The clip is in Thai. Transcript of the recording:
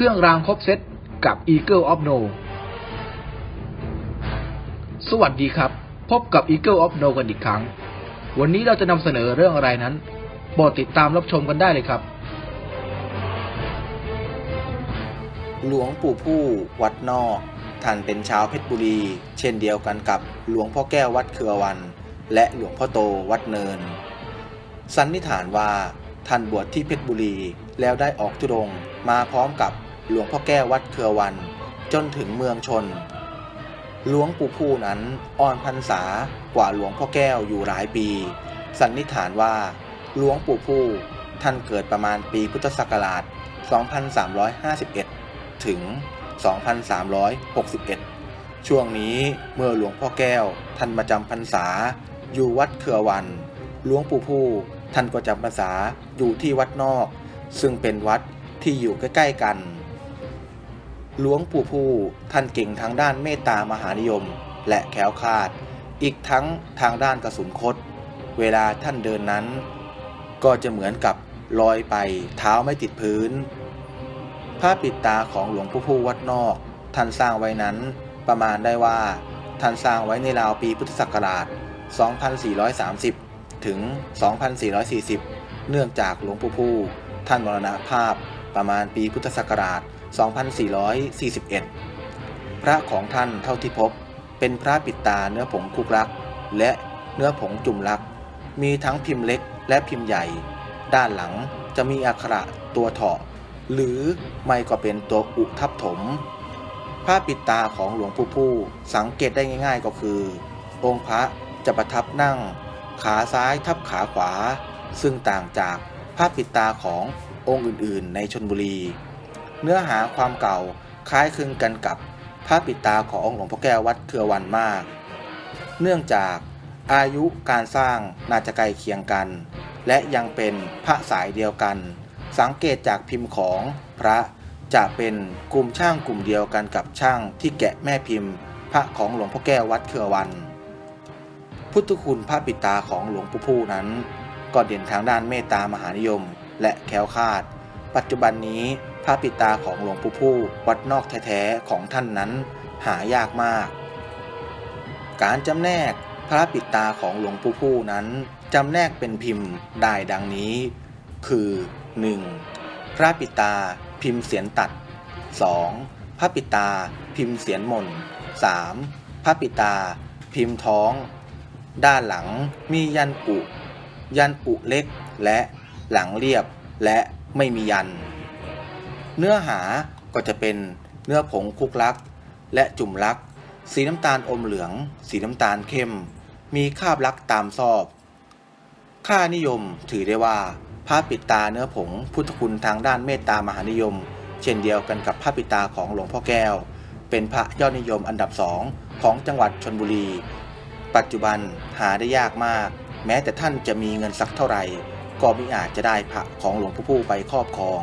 เครื่องรางครบเซตกับ Eagle of No สวัสดีครับ พบกับ Eagle of No กันอีกครั้ง วันนี้เราจะนำเสนอเรื่องอะไรนั้นโปรดติดตามรับชมกันได้เลยครับ หลวงปู่ผู้วัดนอก ท่านเป็นชาวเพชรบุรี เช่นเดียวกันกับหลวงพ่อแก้ววัดเครือวัน และหลวงพ่อโตวัดเนิน สันนิษฐานว่าท่านบวชที่เพชรบุรีแล้วได้ออกทุดงมาพร้อมกับ หลวงพ่อแก้ววัดเครือวัน จนถึงเมืองชน หลวงปู่ผู้นั้นอ่อนพรรษากว่าหลวงพ่อแก้วอยู่หลายปี สันนิษฐานว่า หลวงปู่ผู้ท่านเกิดประมาณปีพุทธศักราช 2351 ถึง 2361 ช่วงนี้เมื่อหลวงพ่อแก้วท่านมาจำพรรษาอยู่วัดเครือวัน หลวงปู่ผู้ท่านก็จำพรรษาอยู่ที่วัดนอก ซึ่งเป็นวัดที่อยู่ใกล้ ๆ กัน หลวงปู่ผู้ท่านเก่งทางด้านเมตตามหานิยม และแคล้วคลาด อีกทั้งทางด้านกระสุนคดเวลาท่านเดินนั้น ก็จะเหมือนกับลอยไปเท้าไม่ติดพื้นผ้าปิดตาของหลวงปู่ผู้วัดนอก ท่านสร้างไว้นั้นประมาณได้ว่า ท่านสร้างไว้ในราวปีพุทธศักราช 2430 ถึง 2440 เนื่องจากหลวงปู่ผู้ท่านมรณภาพประมาณปีพุทธศักราช 2441 พระของท่านเท่าที่พบ เป็นพระปิดตาเนื้อผงคุกลัก และเนื้อผงจุ่มลัก มีทั้งพิมพ์เล็กและพิมพ์ใหญ่ ด้านหลังจะมีอักขระตัวเถาะ หรือไม่ก็เป็นตัวอุทับถมผ้าปิดตาของหลวงปู่ผู้สังเกตได้ง่าย ๆ ก็คือ องค์พระจะประทับนั่ง ขาซ้ายทับขาขวา ซึ่งต่างจากผ้าปิดตาขององค์อื่นๆ ในชนบุรี เนื้อหาความเก่าคล้ายคลึงกันกับผ้าปิตาของหลวงพ่อแก้ววัดเครือวันมาก เนื่องจากอายุการสร้างน่าจะใกล้เคียงกัน และยังเป็นพระสายเดียวกัน สังเกตจากพิมพ์ของพระจะเป็นกลุ่มช่างกลุ่มเดียวกันกับช่างที่แกะแม่พิมพ์ พระของหลวงพ่อแก้ววัดเครือวัน พุทธคุณพระปิตาของหลวงปู่ผู้นั้น ก็เด่นทางด้านเมตตามหานิยมและแคล้วคลาด ปัจจุบันนี้ พระปิตาของหลวงปู่ผู้วัดนอกแท้ๆของท่านนั้นหายากมาก การจำแนกพระปิตาของหลวงปู่ผู้นั้นจำแนกเป็นพิมพ์ได้ดังนี้ คือ 1. พระปิตาพิมพ์เสียนตัด 2. พระปิตาพิมพ์เสียนมน 3. พระปิตา พิมพ์ท้อง ด้านหลังมียันอุยันอุเล็กและหลังเรียบและไม่มียัน เนื้อหาก็จะเป็นเนื้อผงคุกลัก และจุ่มลัก สีน้ำตาลอมเหลือง สีน้ำตาลเข้ม มีคาบลักตามซอบ ค่านิยมถือได้ว่าผ้าปิดตาเนื้อผงพุทธคุณทางด้านเมตตามหานิยม เช่นเดียวกันกับผ้าปิดตาของหลวงพ่อแก้ว เป็นพระยอดนิยมอันดับสองของจังหวัดชนบุรี ปัจจุบันหาได้ยากมาก แม้แต่ท่านจะมีเงินสักเท่าไหร่ ก็ไม่อาจจะได้พระของหลวงพ่อผู้ไปครอบครอง